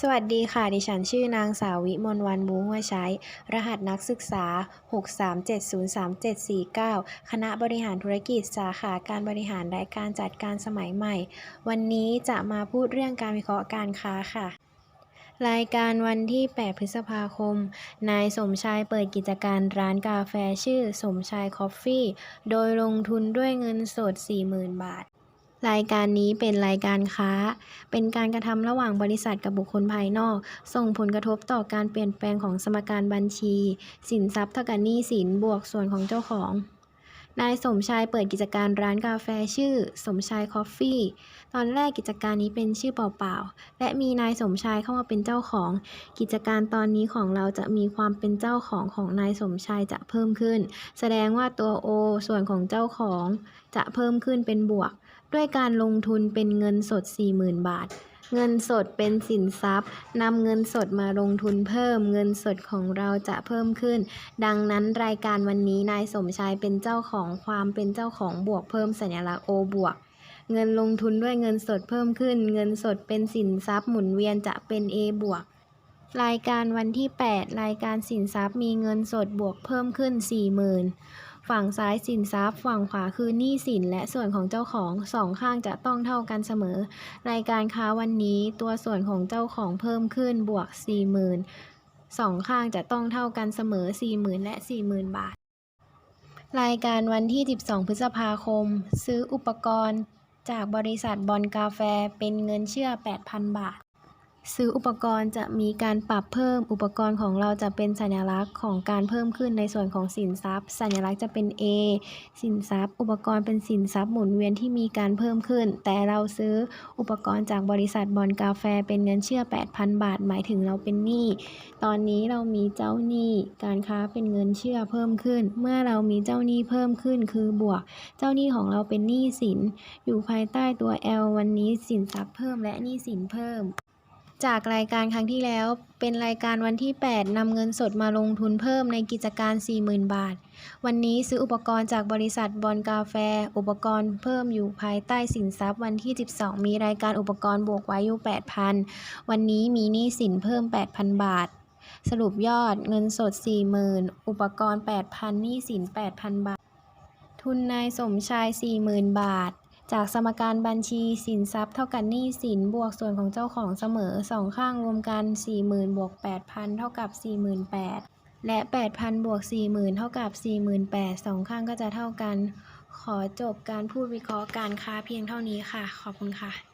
สวัสดีค่ะ ดิฉันชื่อนางสาววิมลวันมูหัวใช้ รหัสนักศึกษา 637037749คณะบริหารธุรกิจสาขาการบริหารและการจัดการสมัยใหม่ วันนี้จะมาพูดเรื่องการวิเคราะห์การค้าค่ะ รายการวันที่ 8 พฤษภาคม นายสมชายเปิดกิจการร้านกาแฟชื่อสมชายคอฟฟี่ โดยลงทุนด้วยเงินสด 40,000 บาท รายการนี้เป็นรายการค้า เป็นการกระทำระหว่างบริษัทกับบุคคลภายนอก ส่งผลกระทบต่อการเปลี่ยนแปลงของสมการบัญชี สินทรัพย์เท่ากับหนี้สินบวกส่วนของเจ้าของ นายสมชายเปิดกิจการร้านกาแฟชื่อ สมชายคอฟฟี่ ตอนแรกกิจการนี้เป็นชื่อเปล่าๆ และมีนายสมชายเข้ามาเป็นเจ้าของ กิจการตอนนี้ของเราจะมีความเป็นเจ้าของของนายสมชายจะเพิ่มขึ้น แสดงว่าตัว O ส่วนของเจ้าของจะเพิ่มขึ้นเป็นบวก ด้วยการลงทุนเป็นเงินสด 40,000 บาท เงินสดเป็นสินทรัพย์นำเงินสดมาลงทุนเพิ่ม เงินสดของเราจะเพิ่มขึ้น ดังนั้นรายการวันนี้นายสมชายเป็นเจ้าของความเป็นเจ้าของบวกเพิ่มสัญลักษณ์ O บวกเงินลงทุนด้วยเงินสดเพิ่มขึ้น เงินสดเป็นสินทรัพย์หมุนเวียนจะเป็น A บวก รายการวันที่ 8 รายการสินทรัพย์มีเงินสดบวกเพิ่มขึ้น 40,000 ฝั่งซ้ายสินทรัพย์ ฝั่งขวาคือหนี้สินและส่วนของเจ้าของสองข้างจะต้องเท่ากันเสมอ รายการค้าวันนี้ตัวส่วนของเจ้าของเพิ่มขึ้นบวก 40,000สองข้างจะต้องเท่ากันเสมอ 40,000 และ 40,000 บาท รายการวันที่ 12 พฤษภาคม ซื้ออุปกรณ์จากบริษัทบอลกาแฟเป็นเงินเชื่อ 8,000 บาท ซื้ออุปกรณ์จะมีการปรับเพิ่มอุปกรณ์ของเราจะเป็นสัญลักษณ์ของการเพิ่มขึ้นในส่วนของสินทรัพย์ สัญลักษณ์จะเป็น A สินทรัพย์ อุปกรณ์เป็นสินทรัพย์หมุนเวียนที่มีการเพิ่มขึ้น แต่เราซื้ออุปกรณ์จากบริษัทบอลกาแฟเป็นเงินเชื่อ 8,000 บาท หมายถึงเราเป็นหนี้ตอนนี้เรามีเจ้าหนี้การค้าเป็นเงินเชื่อเพิ่มขึ้น เมื่อเรามีเจ้าหนี้เพิ่มขึ้น คือบวก เจ้าหนี้ของเราเป็นหนี้สิน อยู่ภายใต้ตัว L วันนี้สินทรัพย์เพิ่มและหนี้สินเพิ่ม จากรายการครั้งที่แล้ว เป็นรายการวันที่ 8นำเงินสดมาลงทุนเพิ่มในกิจการ 40,000 บาท วันนี้ซื้ออุปกรณ์จากบริษัทบอลกาแฟ อุปกรณ์เพิ่มอยู่ภายใต้สินทรัพย์วันที่ 12 มีรายการอุปกรณ์บวกไว้อยู่ 8,000 วันนี้มีหนี้สินเพิ่ม 8,000 บาท สรุปยอดเงินสด 40,000 อุปกรณ์ 8,000หนี้สิน 8,000 บาท ทุนนายสมชาย 40,000 บาท จากสมการบัญชีสินทรัพย์เท่ากับหนี้สินบวกส่วนของเจ้าของเสมอสองข้างรวมกัน 40,000บวก8,000 เท่ากับ 48,000 และ 8,000บวก40,000 เท่ากับ 48,000สองข้างก็จะเท่ากัน ขอจบการพูดวิเคราะห์การค้าเพียงเท่านี้ค่ะ ขอบคุณค่ะ